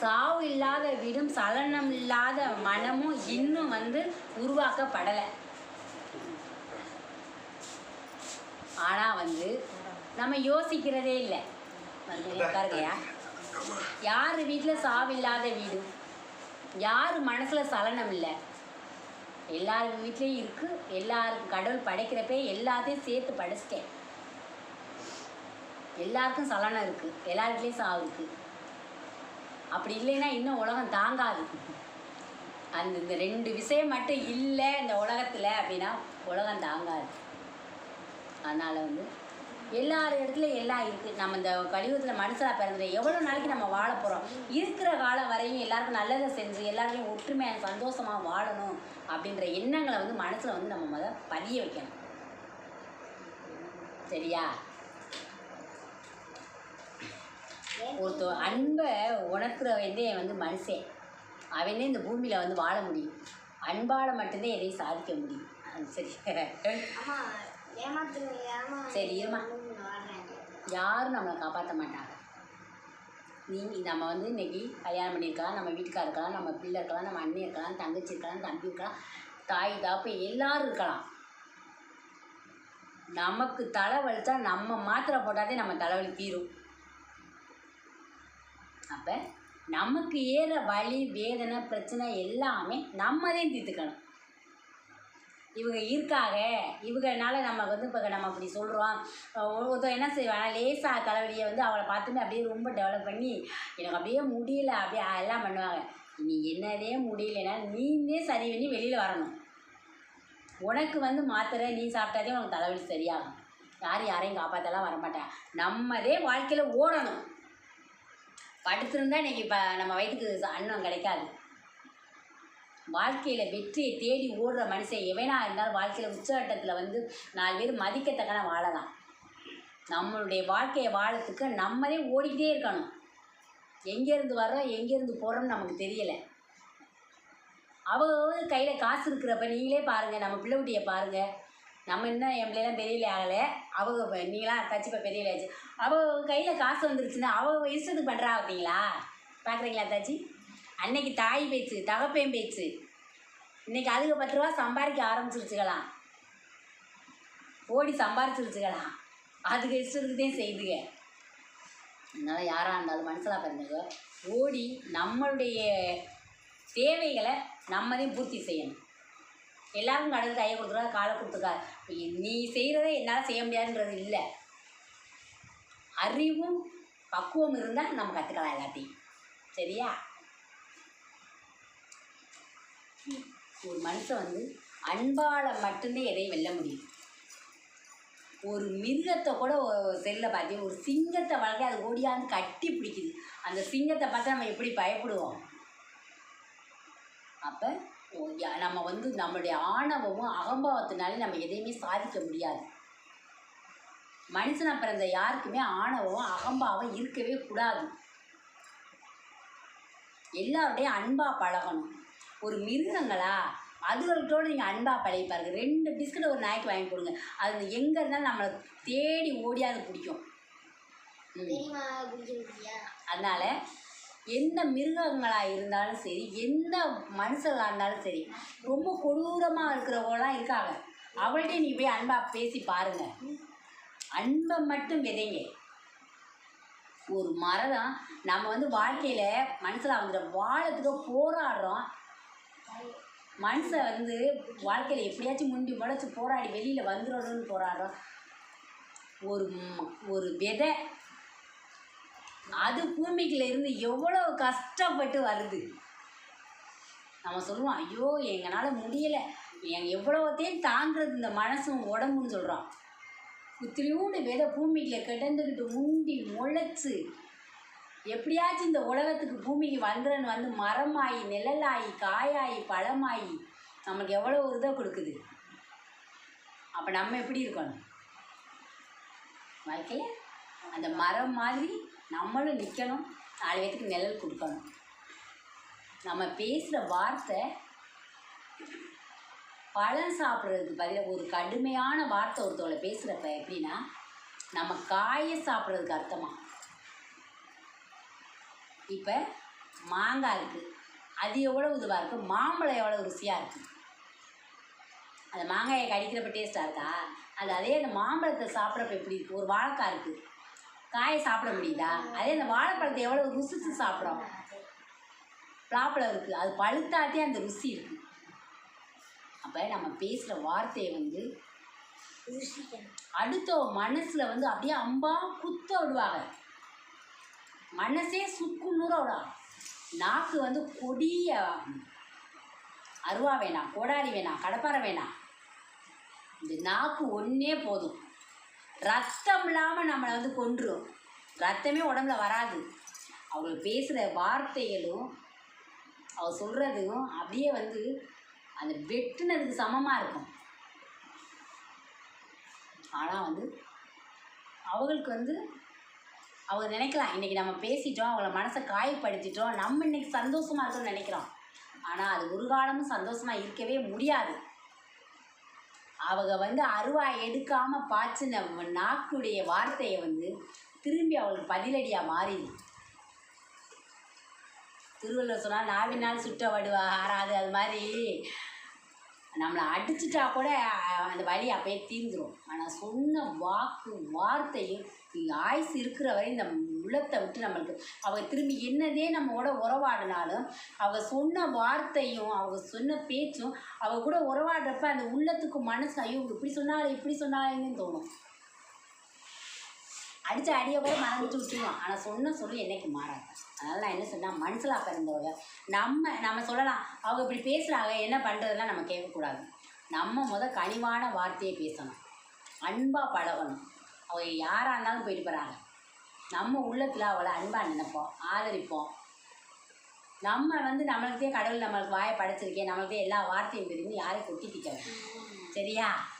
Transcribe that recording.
சாவு இல்லாத வீடும் சலனம் இல்லாத மனமும் இன்னும் வந்து உருவாக்கப்படலை. ஆனால் வந்து நம்ம யோசிக்கிறதே இல்லை. வந்து யார் வீட்டில் சாவில்லாத வீடு? யார் மனசில் சலனம் இல்லை? எல்லார் வீட்லேயும் இருக்குது எல்லாருக்கும் கடவுள் படைக்கிறப்பே எல்லாத்தையும் சேர்த்து படைச்சிட்டேன். எல்லாருக்கும் சலனம் இருக்குது எல்லார் வீட்லேயும் சாவு இருக்குது அப்படி இல்லைன்னா இன்னும் உலகம் தாங்காது. அந்த இந்த ரெண்டு விஷயம் மட்டும் இல்லை இந்த உலகத்தில் அப்படின்னா உலகம் தாங்காது. அதனால் வந்து எல்லார் இடத்துலையும் எல்லாம் இருக்குது நம்ம இந்த கலியுகத்தில் மனுஷனாக பிறந்தது எவ்வளோ நாளைக்கு நம்ம வாழ போகிறோம் இருக்கிற காலம் வரையும் எல்லாருக்கும் நல்லதை செஞ்சு எல்லாருக்கும் ஒற்றுமையாக சந்தோஷமாக வாழணும் அப்படின்ற எண்ணங்களை வந்து மனசில் வந்து நம்ம முத பதிய வைக்கணும். சரியா? ஒருத்த அன்பை உணர்த்துறவந்தே வந்து மனுஷன். அவனே இந்த பூமியில் வந்து வாழ முடியும். அன்பால் மட்டும்தான் எதையும் சாதிக்க முடியும். சரி. சரி. வாழ்றாங்க. யாரும் நம்மளை காப்பாற்ற மாட்டாங்க. நீ நம்ம வந்து இன்னைக்கு கல்யாணம் பண்ணியிருக்கலாம் நம்ம வீட்டுக்கார இருக்கலாம் நம்ம பிள்ளை இருக்கலாம் நம்ம அண்ணன் இருக்கலாம் தங்கச்சி இருக்கலாம் தம்பி இருக்கலாம் தாய் தாப்பு எல்லாரும் இருக்கலாம். நமக்கு தலைவலிச்சா நம்ம மாத்திரை போட்டாதே நம்ம தலைவலி தீரும். அப்போ நமக்கு ஏற வலி வேதனை பிரச்சனை எல்லாமே நம்மதே தீர்த்துக்கணும். இவங்க இருக்காங்க. இவங்கனால நம்ம வந்து இப்போ நம்ம அப்படி சொல்கிறோம் ஒருத்தர் என்ன செய்வாங்க லேசாக தலைவலியை வந்து அவளை பார்த்துட்டு அப்படியே ரொம்ப டெவலப் பண்ணி எனக்கு அப்படியே முடியல அப்படியே எல்லாம் பண்ணுவாங்க. நீ என்னதே முடியலன்னா நீனே சரி பண்ணி வெளியில் வரணும். உனக்கு வந்து மாத்திரை நீ சாப்பிட்டாதே உனக்கு தலைவலி சரியாகும். யார் யாரையும் காப்பாற்றலாம் வரமாட்டேன் நம்மதே வாழ்க்கையில் ஓடணும். படுத்திருந்தா இன்னைக்கு இப்போ நம்ம வயிற்றுக்கு அன்னம் கிடைக்காது. வாழ்க்கையில் வெற்றியை தேடி ஓடுற மனுஷன் எவனா இருந்தாலும் வாழ்க்கையில் உச்சகட்டத்தில் வந்து நாலு பேர் மதிக்கத்தக்கன வாழலாம். நம்மளுடைய வாழ்க்கையை வாழறதுக்கு நம்மளே ஓடிக்கிட்டே இருக்கணும். எங்கேருந்து வர்றோம் எங்கேருந்து போகிறோம்னு நமக்கு தெரியலை. அவங்க கையில் காசு இருக்கிறப்ப நீங்களே பாருங்கள் நம்ம பிள்ளை குட்டியை பாருங்கள் நம்ம இன்னும் என் பிள்ளைலாம் பெரியல ஆகலை. அவங்க நீங்களாம் தச்சு இப்போ பெரியல ஆச்சு. அவள் கையில் காசு வந்துருச்சுன்னா அவள் இஷ்டத்துக்கு பண்ணுறா அப்படிங்களா? பார்க்குறீங்களா தாச்சி? அன்னைக்கு தாய் பேச்சு தகப்பேன் பேச்சு. இன்றைக்கி அதுக்கு பத்து ரூபா சம்பாதிக்க ஆரம்பிச்சிருச்சுக்கலாம் ஓடி சம்பாரிச்சிருச்சுக்கலாம் அதுக்கு இஷ்டத்துக்கு தான் செய்துங்க அதனால் யாராக இருந்தாலும் மனசில் பிறந்தவங்க ஓடி நம்மளுடைய தேவைகளை நம்மதையும் பூர்த்தி செய்யணும். எல்லாருக்கும் கடவுள் கையை கொடுத்துருக்கா காலை கொடுத்துருக்கா நீ செய்கிறத என்னால் செய்ய முடியாதுன்றது இல்லை. அறிவும் பக்குவம் இருந்தால் நம்ம கற்றுக்கலாம் எல்லாத்தையும். சரியா? ஒரு மனுஷன் வந்து அன்பால் மட்டுமே எதையும் வெல்ல முடியும். ஒரு மிருகத்தை கூட செல்ல பார்த்தி ஒரு சிங்கத்தை வளர்க்க அது ஓடியாந்து கட்டி பிடிக்குது. அந்த சிங்கத்தை பார்த்து நம்ம எப்படி பயப்படுவோம்? அப்போ நம்ம வந்து நம்மளுடைய ஆணவமும் அகம்பாவத்தினாலே நம்ம எதையுமே சாதிக்க முடியாது. மனுஷனா பிறந்த யாருக்குமே ஆணவம் அகம்பாவம் இருக்கவே கூடாது. எல்லாருடையும் அன்பா பழகணும். ஒரு மிருகங்களா? அதுகள்கிட்டோடு நீங்கள் அன்பாக பழகி பாருங்க. ரெண்டு பிஸ்கட் ஒரு நாய்க்கு வாங்கி கொடுங்க. அது எங்கே இருந்தாலும் நம்மளை தேடி ஓடியாது பிடிக்கும். அதனால் எந்த மிருகங்களாக இருந்தாலும் சரி எந்த மனுஷங்களாக இருந்தாலும் சரி ரொம்ப கொடூரமாக இருக்கிறவங்களாம் இருக்காங்க. அவள்கிட்ட நீ போய் அன்பாக பேசி பாருங்க. அன்பை மட்டும் விதைங்க. ஒரு மரம் நம்ம வந்து வாழ்க்கையில் மனசில் அவங்க வாழத்துக்கு போராடுறோம். மனுஷன் வந்து வாழ்க்கையில் எப்படியாச்சும் முண்டி முளைச்சி போராடி வெளியில் வந்துடணும்னு போராடுறோம். ஒரு ம- ஒரு விதை அது பூமிக்குள்ள இருந்து எவ்வளோ கஷ்டப்பட்டு வருது? நம்ம சொல்லுவோம் ஐயோ எங்களால் முடியலை. எங்க எவ்வளோத்தையும் தாங்கிறது இந்த மனசும் உடம்புன்னு சொல்கிறோம் இத்திரியூண்டு வித பூமிக்குள்ள கிடந்துக்கிட்டு முண்டி முளைச்சு எப்படியாச்சும் இந்த உலகத்துக்கு பூமிக்கு வந்துறன்னு வந்து மரமாயி நிழலாயி காயாயி பழமாயி நமக்கு எவ்வளோ ஒரு இதை கொடுக்குது? அப்போ நம்ம எப்படி இருக்கணும்? வாழ்க்கையில் அந்த மரம் மாதிரி நம்மளும் நிற்கணும் நாலு பேத்துக்கு நிழல் கொடுக்கணும். நம்ம பேசுகிற வார்த்தை பழம் சாப்பிட்றதுக்கு பதிலாக ஒரு கடுமையான வார்த்தை ஒருத்தவளை பேசுகிறப்ப எப்படின்னா நம்ம காயை சாப்பிட்றதுக்கு அர்த்தமா? இப்போ மாங்காய் இருக்குது அது எவ்வளோ இதுவாக இருக்குது மாம்பழம் எவ்வளோ ருசியாக இருக்குது அந்த மாங்காயை கடிக்கிறப்ப டேஸ்ட்டாக இருக்கா? அது அதே அந்த மாம்பழத்தை சாப்பிட்றப்ப எப்படி இருக்குது ஒரு வாழைக்காய் இருக்குது காயை சாப்பிட முடியுதா? அதே அந்த வாழைப்பழத்தை எவ்வளோ ருசிச்சு சாப்பிட்றோம். பலாப்பழம் இருக்குது அது பழுத்தாத்தே அந்த ருசி இருக்குது அப்போ நம்ம பேசுகிற வார்த்தையை வந்து அடுத்த மனசில் வந்து அப்படியே அம்பா குத்த விடுவாங்க. மனசே சுக்கு நூற விடும். நாக்கு வந்து கொடிய அருவா வேணாம் கோடாரி வேணாம் கடப்பாரை வேணாம். இந்த நாக்கு ஒன்றே போதும். ரத்தம் இல்லாமல் நம்மளை வந்து கொன்றும் ரத்தமே உடம்புல வராது. அவங்க பேசுகிற வார்த்தைகளும் அவ சொல்கிறதும் அப்படியே வந்து அந்த வெட்டுனதுக்கு சமமாக இருக்கும். ஆனால் வந்து அவங்களுக்கு வந்து அவங்க நினைக்கலாம் இன்றைக்கி நம்ம பேசிட்டோம் அவங்கள மனசை காயப்படுத்திட்டோம் நம்ம இன்றைக்கி சந்தோஷமாக இருக்கோம்னு நினைக்கிறோம். ஆனால் அது ஒரு காலமும் சந்தோஷமாக இருக்கவே முடியாது. அவங்க வந்து அருவா எடுக்காமல் பாய்ச்சின நாக்குடைய வார்த்தையை வந்து திரும்பி அவளுக்கு பதிலடியாக மாறிடுது. திருவள்ளுவர் சொன்னால் நாவினால் சுட்ட வடுவா ஆறாது அது மாதிரி. நம்மளை அடிச்சிட்டா கூட அந்த வழி அப்பயே தீர்ந்துடும் ஆனால் சொன்ன வாக்கு வார்த்தையும் ஆயுசு இருக்கிற வரை இந்த உள்ளத்தை விட்டு நம்மளுக்கு அவள் திரும்பி என்னதே நம்மளோட உறவாடினாலும் அவள் சொன்ன வார்த்தையும் அவள் சொன்ன பேச்சும் அவள் கூட உறவாடுறப்ப அந்த உள்ளத்துக்கு மனசு ஐயோ இப்படி சொன்னாலே இப்படி சொன்னாலேன்னு தோணும். அடித்த அடியை கூட மறந்துட்டு விட்டுருவோம். ஆனால் சொன்ன சொல்லி என்னைக்கு மாறாது. அதனால் நான் என்ன சொன்னால் மனசில் பிறந்தவங்க நம்ம நம்ம சொல்லலாம் அவங்க இப்படி பேசுகிறாங்க என்ன பண்ணுறதுலாம் நம்ம கேட்கக்கூடாது. நம்ம முத கனிவான வார்த்தையை பேசணும். அன்பாக பழகணும். அவங்க யாராக இருந்தாலும் போயிட்டு போகிறாங்க நம்ம உள்ளத்தில் அவளை அன்பாக நினைப்போம் ஆதரிப்போம். நம்ம வந்து நம்மளுக்கே கடவுள் நம்மளுக்கு வாயை படைச்சிருக்கேன் நம்மளுக்கே எல்லா வார்த்தையும் தெரிஞ்சு யாரையும் கொட்டி திக்க சரியா?